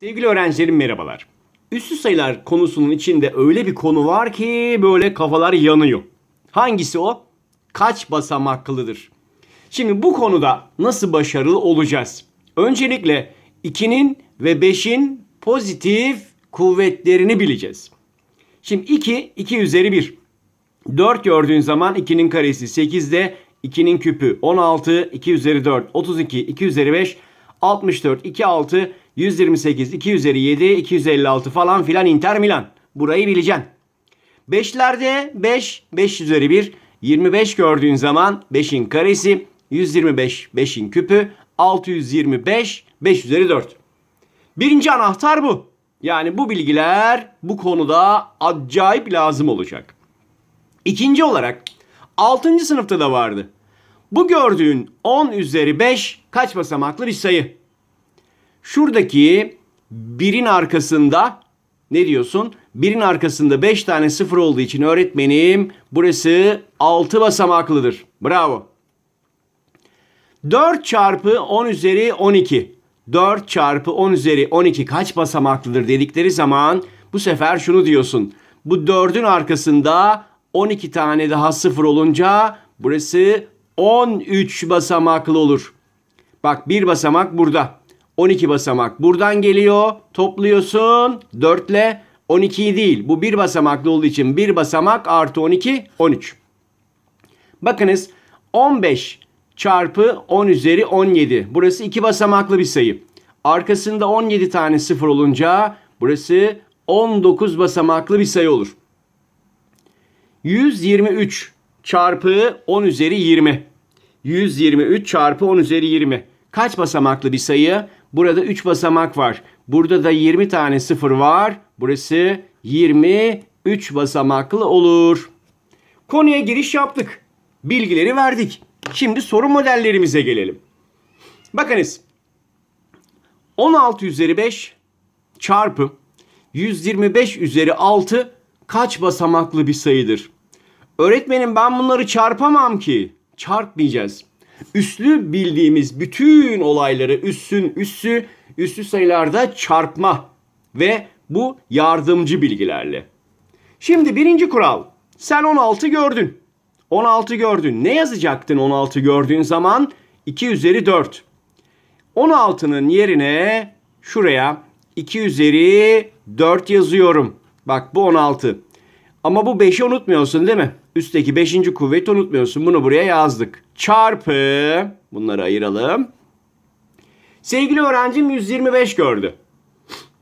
Sevgili öğrencilerim merhabalar. Üssü sayılar konusunun içinde öyle bir konu var ki böyle kafalar yanıyor. Hangisi o? Kaç basamaklıdır? Şimdi bu konuda nasıl başarılı olacağız? Öncelikle 2'nin ve 5'in pozitif kuvvetlerini bileceğiz. Şimdi 2, 2 üzeri 1. 4 gördüğün zaman 2'nin karesi 8'de 2'nin küpü 16, 2 üzeri 4, 32, 2 üzeri 5, 64, 2 6, 128, 2 üzeri 7, 256 falan filan Inter Milan. Burayı bileceksin. 5'lerde 5, 5 üzeri 1, 25 gördüğün zaman 5'in karesi, 125, 5'in küpü, 625, 5 üzeri 4. Birinci anahtar bu. Yani bu bilgiler bu konuda acayip lazım olacak. İkinci olarak 6. sınıfta da vardı. Bu gördüğün 10 üzeri 5 kaç basamaklı bir sayı? Şuradaki birin arkasında ne diyorsun? Birin arkasında 5 tane sıfır olduğu için öğretmenim burası 6 basamaklıdır. Bravo. 4 çarpı 10 üzeri 12. 4 çarpı 10 üzeri 12 kaç basamaklıdır dedikleri zaman bu sefer şunu diyorsun. Bu 4'ün arkasında 12 tane daha sıfır olunca burası 13 basamaklı olur. Bak bir basamak burada. 12 basamak buradan geliyor. Topluyorsun 4 ile 12'yi değil. Bu bir basamaklı olduğu için bir basamak artı 12 13. Bakınız 15 çarpı 10 üzeri 17. Burası iki basamaklı bir sayı. Arkasında 17 tane sıfır olunca burası 19 basamaklı bir sayı olur. 123 çarpı 10 üzeri 20. 123 çarpı 10 üzeri 20. Kaç basamaklı bir sayı? Burada 3 basamak var. Burada da 20 tane sıfır var. Burası 23 basamaklı olur. Konuya giriş yaptık. Bilgileri verdik. Şimdi soru modellerimize gelelim. Bakınız. 16 üzeri 5 çarpı 125 üzeri 6 kaç basamaklı bir sayıdır? Öğretmenim ben bunları çarpamam ki. Çarpmayacağız. Üslü bildiğimiz bütün olayları üssün üssü, üslü sayılarda çarpma ve bu yardımcı bilgilerle. Şimdi birinci kural. Sen 16 gördün. 16 gördün. Ne yazacaktın 16 gördüğün zaman? 2 üzeri 4. 16'nın yerine şuraya 2 üzeri 4 yazıyorum. Bak bu 16. Ama bu 5'i unutmuyorsun değil mi? Üstteki 5. kuvveti unutmuyorsun. Bunu buraya yazdık. Çarpı bunları ayıralım. Sevgili öğrencim 125 gördü.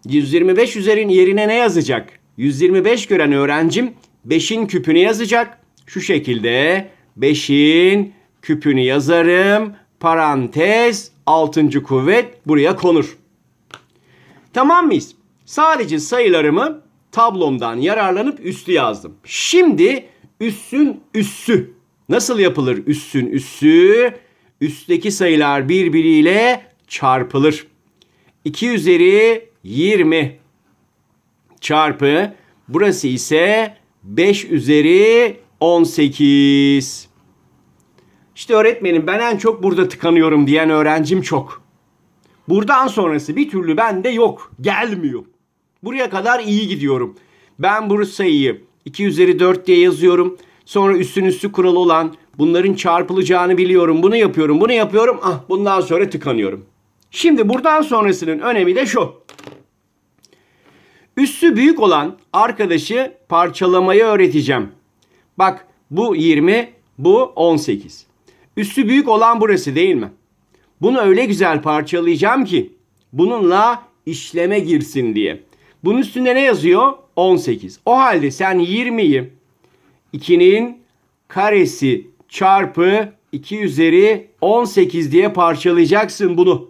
125 üzerin yerine ne yazacak? 125 gören öğrencim 5'in küpünü yazacak. Şu şekilde 5'in küpünü yazarım. Parantez 6. kuvvet buraya konur. Tamam mıyız? Sadece sayılarımı tablomdan yararlanıp üstü yazdım. Şimdi üssün üssü. Nasıl yapılır üssün üssü? Üstteki sayılar birbiriyle çarpılır. 2 üzeri 20 çarpı burası ise 5 üzeri 18. İşte öğretmenim ben en çok burada tıkanıyorum diyen öğrencim çok. Buradan sonrası bir türlü bende yok. Gelmiyor. Buraya kadar iyi gidiyorum. Ben bu sayıyı 2 üzeri 4 diye yazıyorum. Sonra üstün üstü kuralı olan bunların çarpılacağını biliyorum. Bunu yapıyorum, bunu yapıyorum. Ah bundan sonra tıkanıyorum. Şimdi buradan sonrasının önemi de şu. Üssü büyük olan arkadaşı parçalamayı öğreteceğim. Bak bu 20, bu 18. Üssü büyük olan burası değil mi? Bunu öyle güzel parçalayacağım ki bununla işleme girsin diye. Bunun üstünde ne yazıyor? 18. O halde sen 20'yi 2'nin karesi çarpı 2 üzeri 18 diye parçalayacaksın bunu.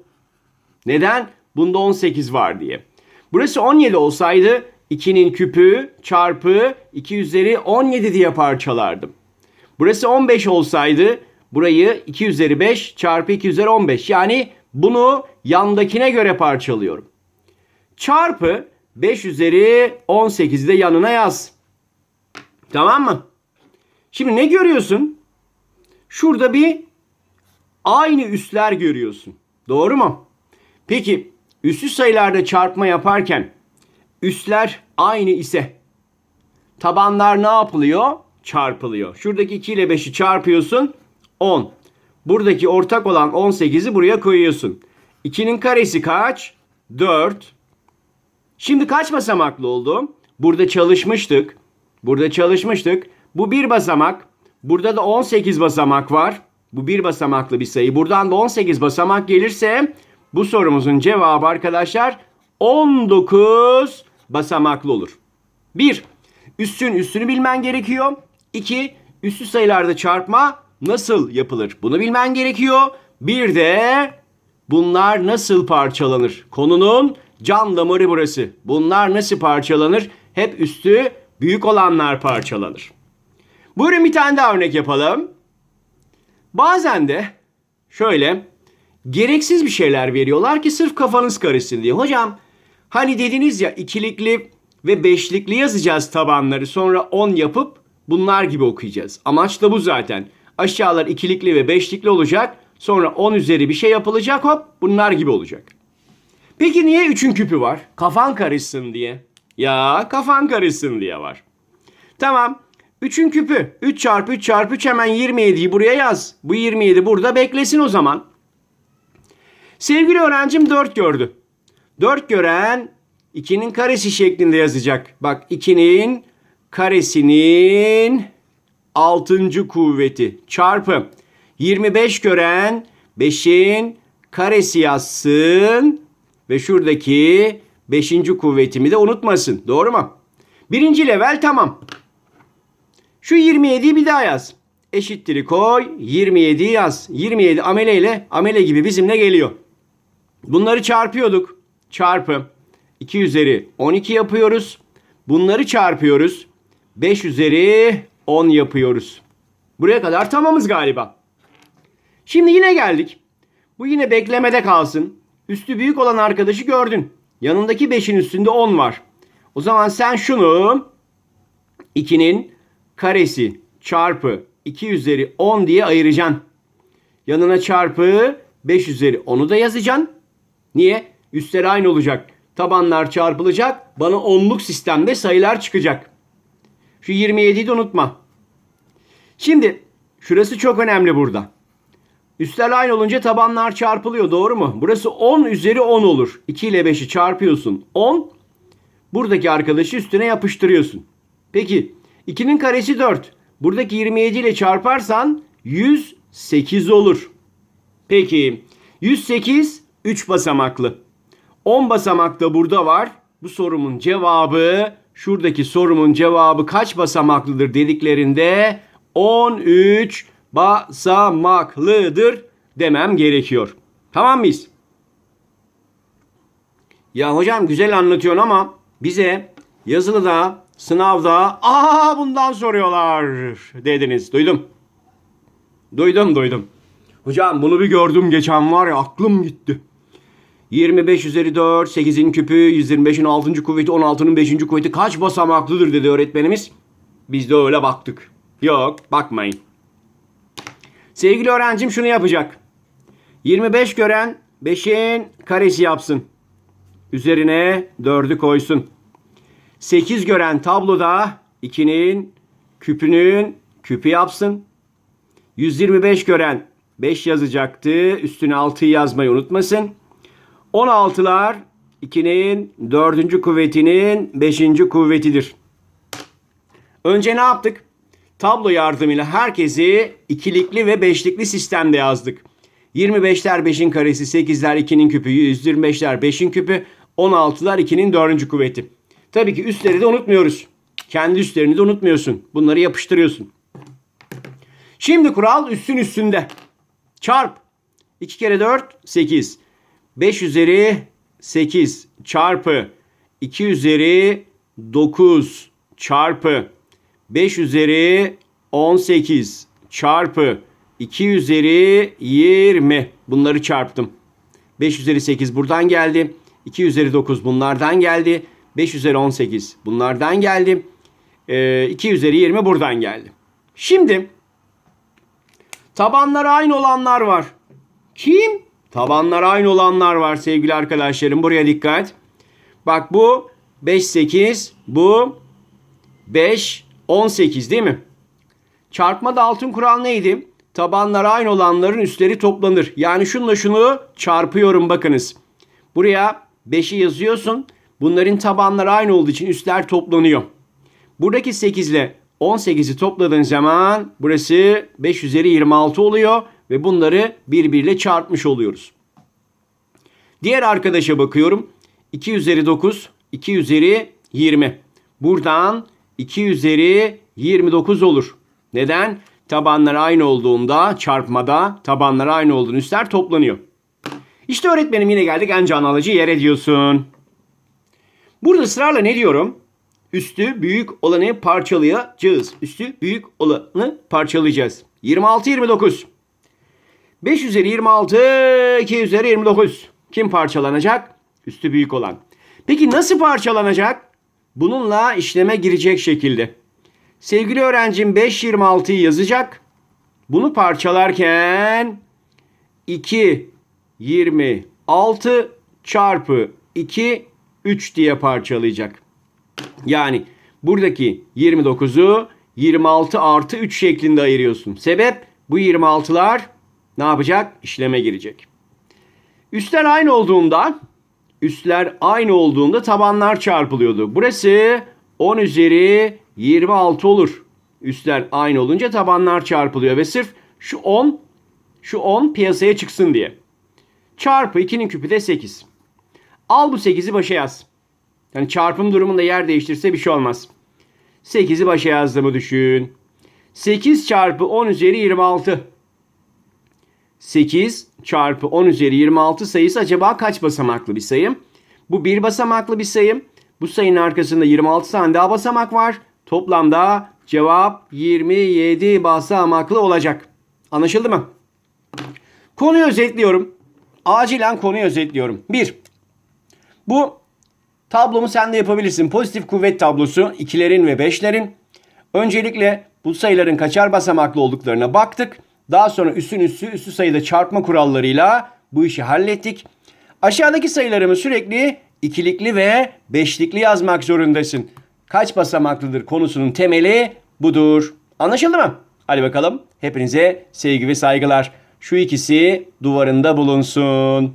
Neden? Bunda 18 var diye. Burası 17 olsaydı 2'nin küpü çarpı 2 üzeri 17 diye parçalardım. Burası 15 olsaydı burayı 2 üzeri 5 çarpı 2 üzeri 15. Yani bunu yandakine göre parçalıyorum. Çarpı 5 üzeri 18 de yanına yaz. Tamam mı? Şimdi ne görüyorsun? Şurada bir aynı üsler görüyorsun. Doğru mu? Peki üslü sayılarda çarpma yaparken üstler aynı ise tabanlar ne yapılıyor? Çarpılıyor. Şuradaki 2 ile 5'i çarpıyorsun 10. Buradaki ortak olan 18'i buraya koyuyorsun. 2'nin karesi kaç? 4. Şimdi kaç basamaklı oldu? Burada çalışmıştık. Burada çalışmıştık. Bu bir basamak. Burada da 18 basamak var. Bu bir basamaklı bir sayı. Buradan da 18 basamak gelirse bu sorumuzun cevabı arkadaşlar 19 basamaklı olur. 1. Üstün üstünü bilmen gerekiyor. 2. Üstü sayılarda çarpma nasıl yapılır? Bunu bilmen gerekiyor. Bir de bunlar nasıl parçalanır? Konunun can damarı burası. Bunlar nasıl parçalanır? Hep üstü büyük olanlar parçalanır. Buyurun bir tane daha örnek yapalım. Bazen de şöyle gereksiz bir şeyler veriyorlar ki sırf kafanız karışsın diye. Hocam hani dediniz ya ikilikli ve beşlikli yazacağız tabanları sonra 10 yapıp bunlar gibi okuyacağız. Amaç da bu zaten. Aşağılar ikilikli ve beşlikli olacak. Sonra 10 üzeri bir şey yapılacak hop bunlar gibi olacak. Peki niye 3'ün küpü var? Kafan karışsın diye. Ya kafan karışsın diye var. Tamam. 3'ün küpü. 3 çarpı 3 çarpı 3 hemen 27'yi buraya yaz. Bu 27 burada beklesin o zaman. Sevgili öğrencim 4 gördü. 4 gören 2'nin karesi şeklinde yazacak. Bak 2'nin karesinin 6. kuvveti çarpı 25 gören 5'in karesi yazsın ve şuradaki 5. kuvvetimi de unutmasın. Doğru mu? Birinci level tamam. Şu 27'yi bir daha yaz. Eşittir'i koy. 27'yi yaz. 27 amele ile amele gibi bizimle geliyor. Bunları çarpıyorduk. Çarpı. 2 üzeri 12 yapıyoruz. Bunları çarpıyoruz. 5 üzeri 10 yapıyoruz. Buraya kadar tamamız galiba. Şimdi yine geldik. Bu yine beklemede kalsın. Üstü büyük olan arkadaşı gördün. Yanındaki 5'in üstünde 10 var. O zaman sen şunu 2'nin karesi çarpı 2 üzeri 10 diye ayıracaksın. Yanına çarpı 5 üzeri 10'u da yazacaksın. Niye? Üstler aynı olacak. Tabanlar çarpılacak. Bana onluk sistemde sayılar çıkacak. Şu 27'yi de unutma. Şimdi şurası çok önemli burada. Üstler aynı olunca tabanlar çarpılıyor doğru mu? Burası 10 üzeri 10 olur. 2 ile 5'i çarpıyorsun. 10. Buradaki arkadaşı üstüne yapıştırıyorsun. Peki 2'nin karesi 4. Buradaki 27 ile çarparsan 108 olur. Peki 108 3 basamaklı. 10 basamak da burada var. Bu sorumun cevabı şuradaki sorumun cevabı kaç basamaklıdır dediklerinde 13 basamaklıdır demem gerekiyor. Tamam mıyız? Ya hocam güzel anlatıyorsun ama bize yazılıda, sınavda aa bundan soruyorlar dediniz. Duydum. Duydum duydum. Hocam bunu bir gördüm geçen var ya aklım gitti. 25 üzeri 4, 8'in küpü, 125'in 6. kuvveti, 16'nın 5. kuvveti kaç basamaklıdır dedi öğretmenimiz. Biz de öyle baktık. Yok bakmayın. Sevgili öğrencim şunu yapacak. 25 gören 5'in karesi yapsın. Üzerine 4'ü koysun. 8 gören tabloda 2'nin küpünün küpü yapsın. 125 gören 5 yazacaktı. Üstüne 6'yı yazmayı unutmasın. 16'lar 2'nin 4. kuvvetinin 5. kuvvetidir. Önce ne yaptık? Tablo yardımıyla herkesi ikilikli ve beşlikli sistemde yazdık. 25'ler 5'in karesi, 8'ler 2'nin küpü, 125'ler 5'in küpü, 16'lar 2'nin 4. kuvveti. Tabii ki üstleri de unutmuyoruz. Kendi üstlerini de unutmuyorsun. Bunları yapıştırıyorsun. Şimdi kural üstün üstünde. Çarp. 2 kere 4 8. 5 üzeri 8 çarpı 2 üzeri 9 çarpı 5 üzeri 18 çarpı 2 üzeri 20. Bunları çarptım. 5 üzeri 8 buradan geldi. 2 üzeri 9 bunlardan geldi. 5 üzeri 18 bunlardan geldi. Ee, 2 üzeri 20 buradan geldi. Şimdi tabanları aynı olanlar var. Kim? Tabanlar aynı olanlar var sevgili arkadaşlarım. Buraya dikkat. Bak bu 5 8, bu 5 18 değil mi? Çarpmada altın kural neydi? Tabanlar aynı olanların üstleri toplanır. Yani şunla şunu çarpıyorum bakınız. Buraya 5'i yazıyorsun. Bunların tabanları aynı olduğu için üstler toplanıyor. Buradaki 8 ile 18'i topladığın zaman burası 5 üzeri 26 oluyor ve bunları birbiriyle çarpmış oluyoruz. Diğer arkadaşa bakıyorum. 2 üzeri 9, 2 üzeri 20. Buradan 2 üzeri 29 olur. Neden? Tabanlar aynı olduğunda çarpmada tabanlar aynı olduğunda üstler toplanıyor. İşte öğretmenim yine geldik en can alıcı yere diyorsun. Burada ısrarla ne diyorum? Üstü büyük olanı parçalayacağız. Üstü büyük olanı parçalayacağız. 26 29. 5 üzeri 26, 2 üzeri 29. Kim parçalanacak? Üstü büyük olan. Peki nasıl parçalanacak? Bununla işleme girecek şekilde. Sevgili öğrencim 5 26'yı yazacak. Bunu parçalarken 2 26 çarpı 2 3 diye parçalayacak. Yani buradaki 29'u 26 artı 3 şeklinde ayırıyorsun. Sebep bu 26'lar ne yapacak? İşleme girecek. Üstler aynı olduğunda üstler aynı olduğunda tabanlar çarpılıyordu. Burası 10 üzeri 26 olur. Üstler aynı olunca tabanlar çarpılıyor ve sırf şu 10 şu 10 piyasaya çıksın diye. Çarpı 2'nin küpü de 8. Al bu 8'i başa yaz. Yani çarpım durumunda yer değiştirse bir şey olmaz. 8'i başa yazdığımı düşün. 8 çarpı 10 üzeri 26. 8 çarpı 10 üzeri 26 sayısı acaba kaç basamaklı bir sayı? Bu bir basamaklı bir sayı. Bu sayının arkasında 26 tane daha basamak var. Toplamda cevap 27 basamaklı olacak. Anlaşıldı mı? Konuyu özetliyorum. Acilen konuyu özetliyorum. 1. Bu tablomu sen de yapabilirsin. Pozitif kuvvet tablosu ikilerin ve beşlerin. Öncelikle bu sayıların kaçar basamaklı olduklarına baktık. Daha sonra üstün üstü üstü sayıda çarpma kurallarıyla bu işi hallettik. Aşağıdaki sayılarımı sürekli ikilikli ve beşlikli yazmak zorundasın. Kaç basamaklıdır konusunun temeli budur. Anlaşıldı mı? Hadi bakalım. Hepinize sevgi ve saygılar. Şu ikisi duvarında bulunsun.